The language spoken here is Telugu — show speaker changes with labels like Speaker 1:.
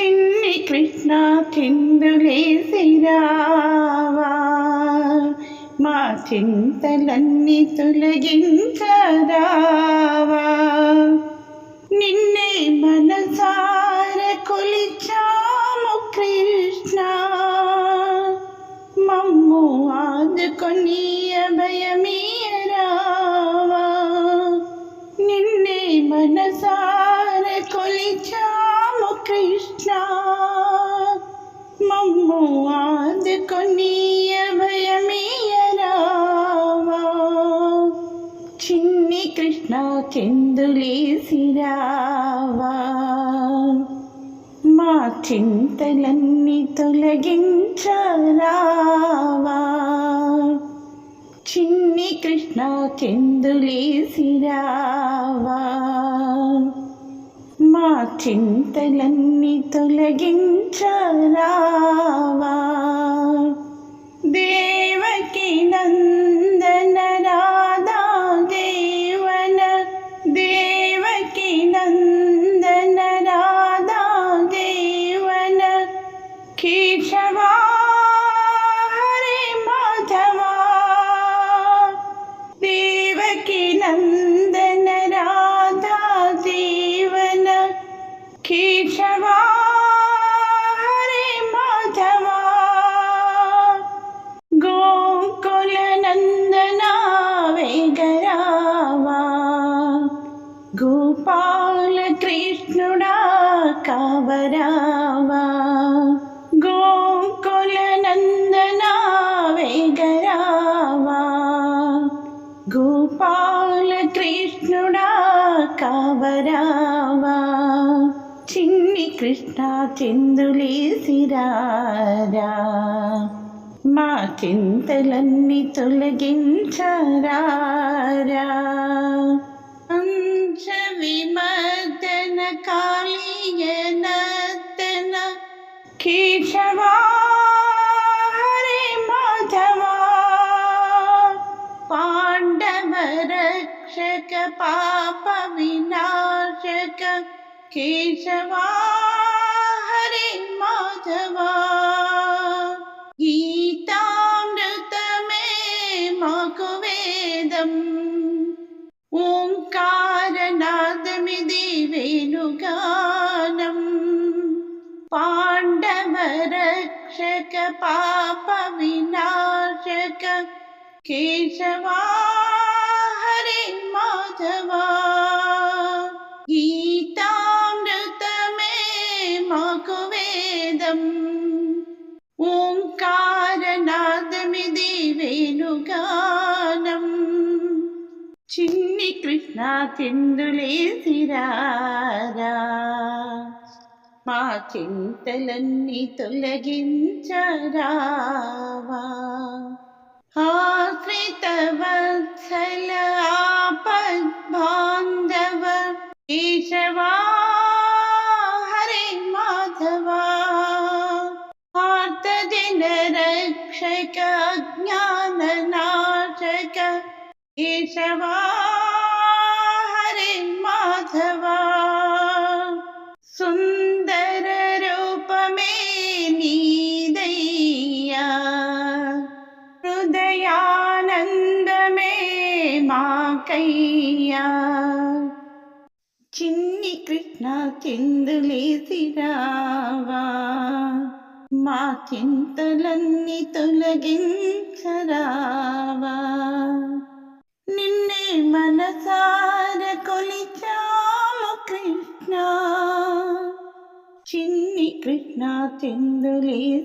Speaker 1: చిన్ని కృష్ణ చిందులేసిరావా మా చింతలన్నీ తొలగించరావా. నిన్నే మనసార కొలిచాము కృష్ణ. మమ్ము ఆదుకొని అభయమీయరావా చెందులేసిరావా మా చింతలన్నీ తొలగించరావా? చిన్ని కృష్ణ చెందులేసిరావా మా చింతలన్నీ తొలగించరావా? దేవకి నంద కేశవా హరే మాధవా. గోకుల నందన వేగరావా గోపాల కృష్ణుడా కవరావా గోకుల నందనా వేగరావా గోపాల కృష్ణుడా కవరావా చిన్ని కృష్ణ చెందులేసిరారా మా చింతలన్నీ తొలగించరారా. అంశ విమర్దన కాళీయనర్దన కేశవా హరే మాధవా. పాండవ రక్షక పాప వినాశక కేశవా హరే మాధవా గీతామృతమే మాకు వేదం ఓంకారనాదమిది వేణుగానం పాండవ రక్షక పాప వేదం ఓంకారనాదమిది వేణుగానం చిన్ని కృష్ణ చెందులేసిరారా మా చింతలన్నీ తొలగించరావా. ఆశ్రిత వత్సల ఆపద్భా ज्ञान नाशक केशवा हरे माधवा। सुन्दररूप मे निदयानन्द मे मा कैया चिन्न कृष्ण चिन्दुली सिरावा చింతలన్నీ తొలగించరావా. నిన్నే మనసార కొలిచాము కృష్ణ. చిన్ని కృష్ణ చిందులేసిరావా